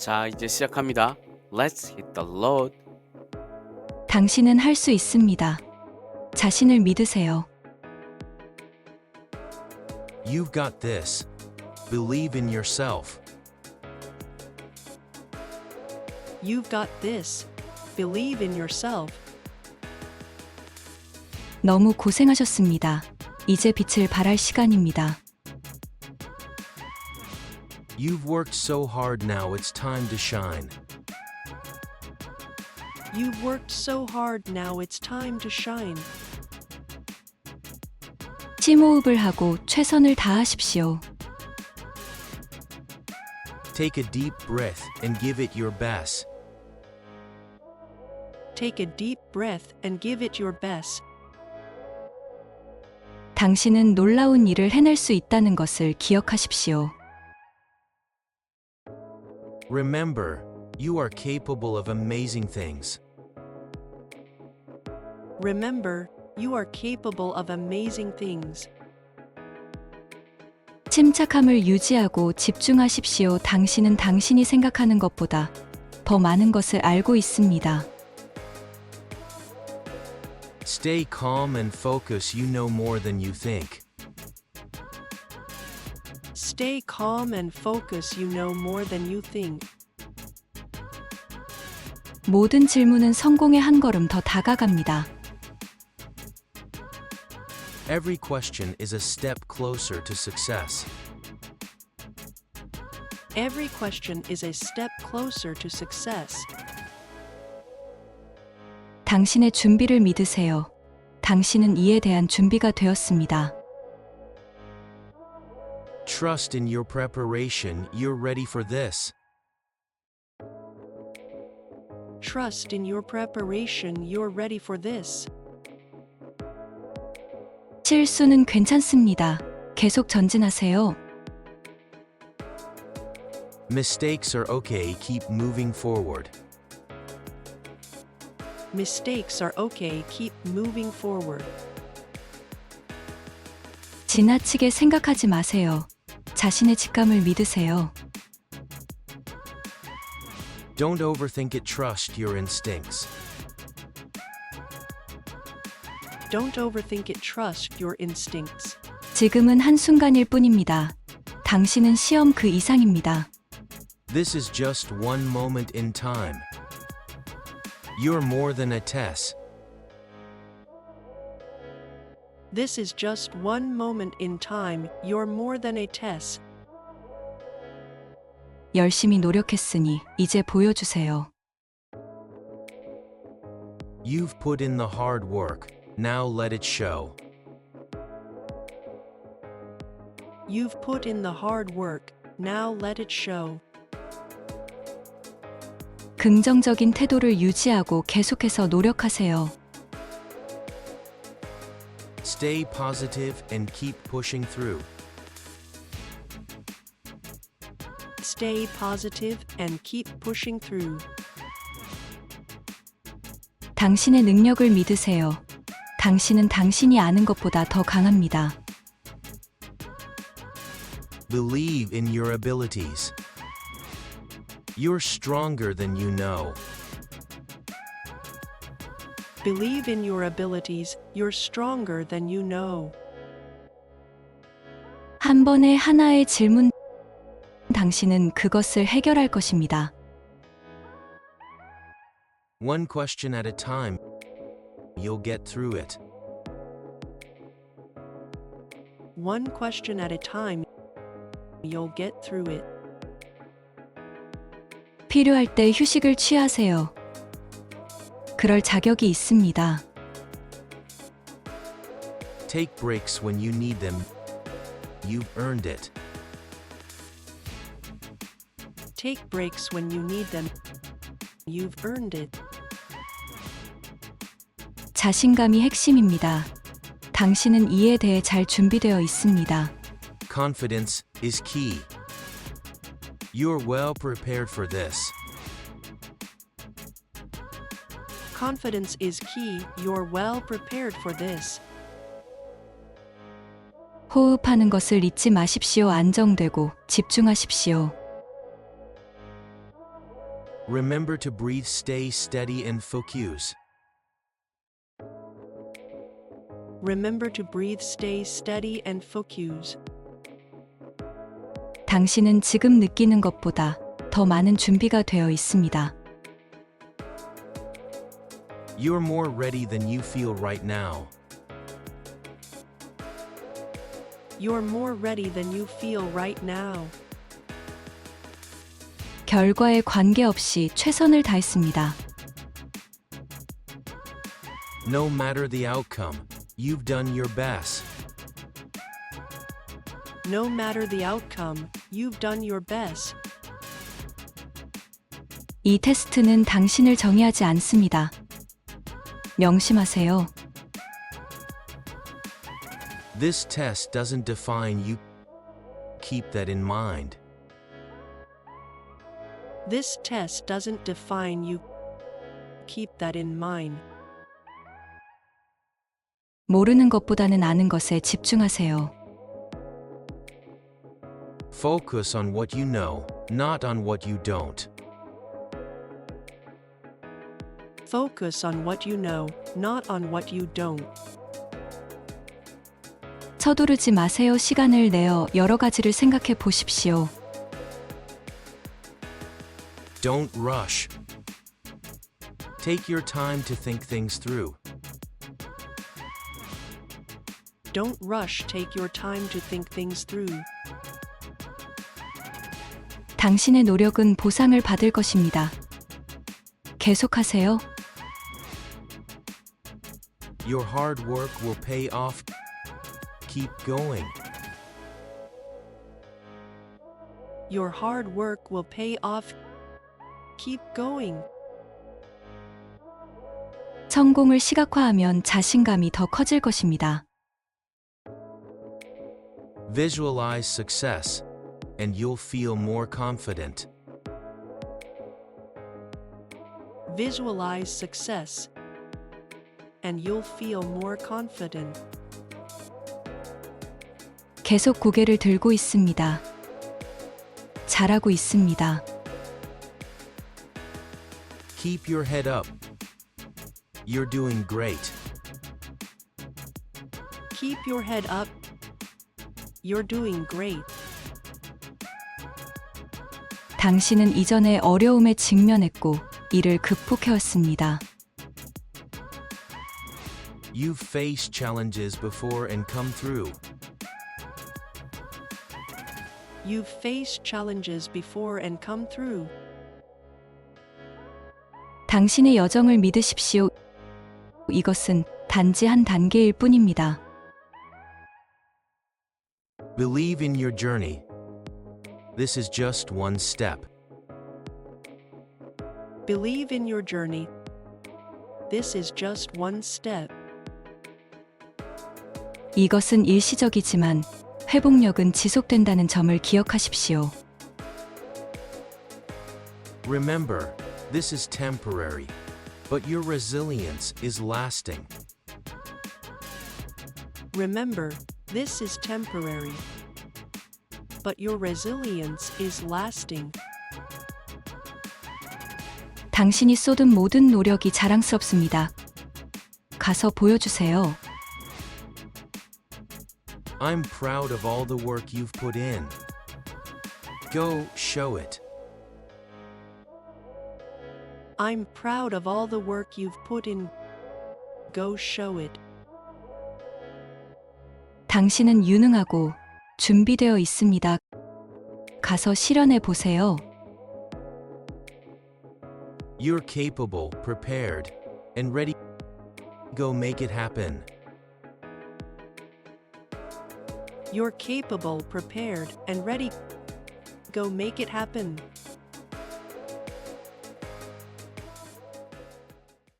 자, 이제 시작합니다. Let's hit the road. 당신은 할 수 있습니다. 자신을 믿으세요. You've got this. Believe in yourself. You've got this. Believe in yourself. 너무 고생하셨습니다. 이제 빛을 발할 시간입니다. You've worked so hard now it's time to shine. You've worked so hard now it's time to shine. 심호흡을 하고 최선을 다하십시오. Take a deep breath and give it your best. Take a deep breath and give it your best. 당신은 놀라운 일을 해낼 수 있다는 것을 기억하십시오. Remember, you are capable of amazing things. Remember, you are capable of amazing things. 침착함을 유지하고 집중하십시오. 당신은 당신이 생각하는 것보다 더 많은 것을 알고 있습니다. Stay calm and focus, you know more than you think. Stay calm and focus, you know more than you think. 모든 질문은 성공에 한 걸음 더 다가갑니다. Every question is a step closer to success. Every question is a step closer to success. 당신의 준비를 믿으세요. 당신은 이에 대한 준비가 되었습니다. Trust in your preparation, you're ready for this. Trust in your preparation, you're ready for this. 실수는 괜찮습니다. 계속 전진하세요. Mistakes are okay, keep moving forward. Mistakes are okay, keep moving forward. 지나치게 생각하지 마세요. 자신의 직감을 믿으세요. Don't overthink it, trust your instincts. Don't overthink it, trust your instincts. 지금은 한순간일 뿐입니다. 당신은 시험 그 이상입니다. This is just one moment in time. You're more than a test. This is just one moment in time, you're more than a test. 열심히 노력했으니 이제 보여주세요. You've put in the hard work, now let it show. You've put in the hard work, now let it show. 긍정적인 태도를 유지하고 계속해서 노력하세요. Stay positive and keep pushing through. Stay positive and keep pushing through. 당신의 능력을 믿으세요. 당신은 당신이 아는 것보다 더 강합니다. Believe in your abilities. You're stronger than you know. Believe in your abilities, you're stronger than you know. 한 번에 하나의 질문 당신은 그것을 해결할 것입니다. One question at a time. You'll get through it. One question at a time, you'll get through it. 필요할 때 휴식을 취하세요. 그럴 자격이 있습니다. Take breaks when you need them. You've earned it. Take breaks when you need them. You've earned it. 자신감이 핵심입니다. 당신은 이에 대해 잘 준비되어 있습니다. Confidence is key. You're well prepared for this. Confidence is key, you're well prepared for this. 호흡하는 것을 잊지 마십시오. 안정되고 집중하십시오. Remember to breathe, stay steady, and focus. Remember to breathe, stay steady, and focus. 당신은 지금 느끼는 것보다 더 많은 준비가 되어 있습니다. You're more ready than you feel right now. You're more ready than you feel right now. 결과에 관계없이 최선을 다했습니다. No matter the outcome, you've done your best. No matter the outcome, you've done your best. 이 테스트는 당신을 정의하지 않습니다. 명심하세요. This test doesn't define you. Keep that in mind. This test doesn't define you. Keep that in mind. 모르는 것보다는 아는 것에 집중하세요. Focus on what you know, not on what you don't. Focus on what you know, not on what you don't. 서두르지 마세요. 시간을 내어 여러 가지를 생각해 보십시오. Don't rush. Take your time to think things through. Don't rush, take your time to think things through. 당신의 노력은 보상을 받을 것입니다. 계속하세요. Your hard work will pay off. Keep going. Your hard work will pay off. Keep going. 성공을 시각화하면 자신감이 더 커질 것입니다. Visualize success, and you'll feel more confident. Visualize success, and you'll feel more confident. 계속 고개를 들고 있습니다. 잘하고 있습니다. Keep your head up. You're doing great. Keep your head up. You're doing great. 당신은 이전에 어려움에 직면했고 이를 극복해왔습니다. You've faced challenges before and come through. You've faced challenges before and come through. 당신의 여정을 믿으십시오. 이것은 단지 한 단계일 뿐입니다. Believe in your journey. This is just one step. Believe in your journey. This is just one step. 이것은 일시적이지만 회복력은 지속된다는 점을 기억하십시오. Remember, this is temporary, but your resilience is lasting. Remember, this is temporary. But your resilience is lasting. 당신이 쏟은 모든 노력이 자랑스럽습니다. 가서 보여주세요. I'm proud of all the work you've put in. Go show it. I'm proud of all the work you've put in. Go show it. 당신은 유능하고 준비되어 있습니다. 가서 실현해 보세요. You're capable, prepared, and ready. Go make it happen. You're capable, prepared, and ready. Go make it happen.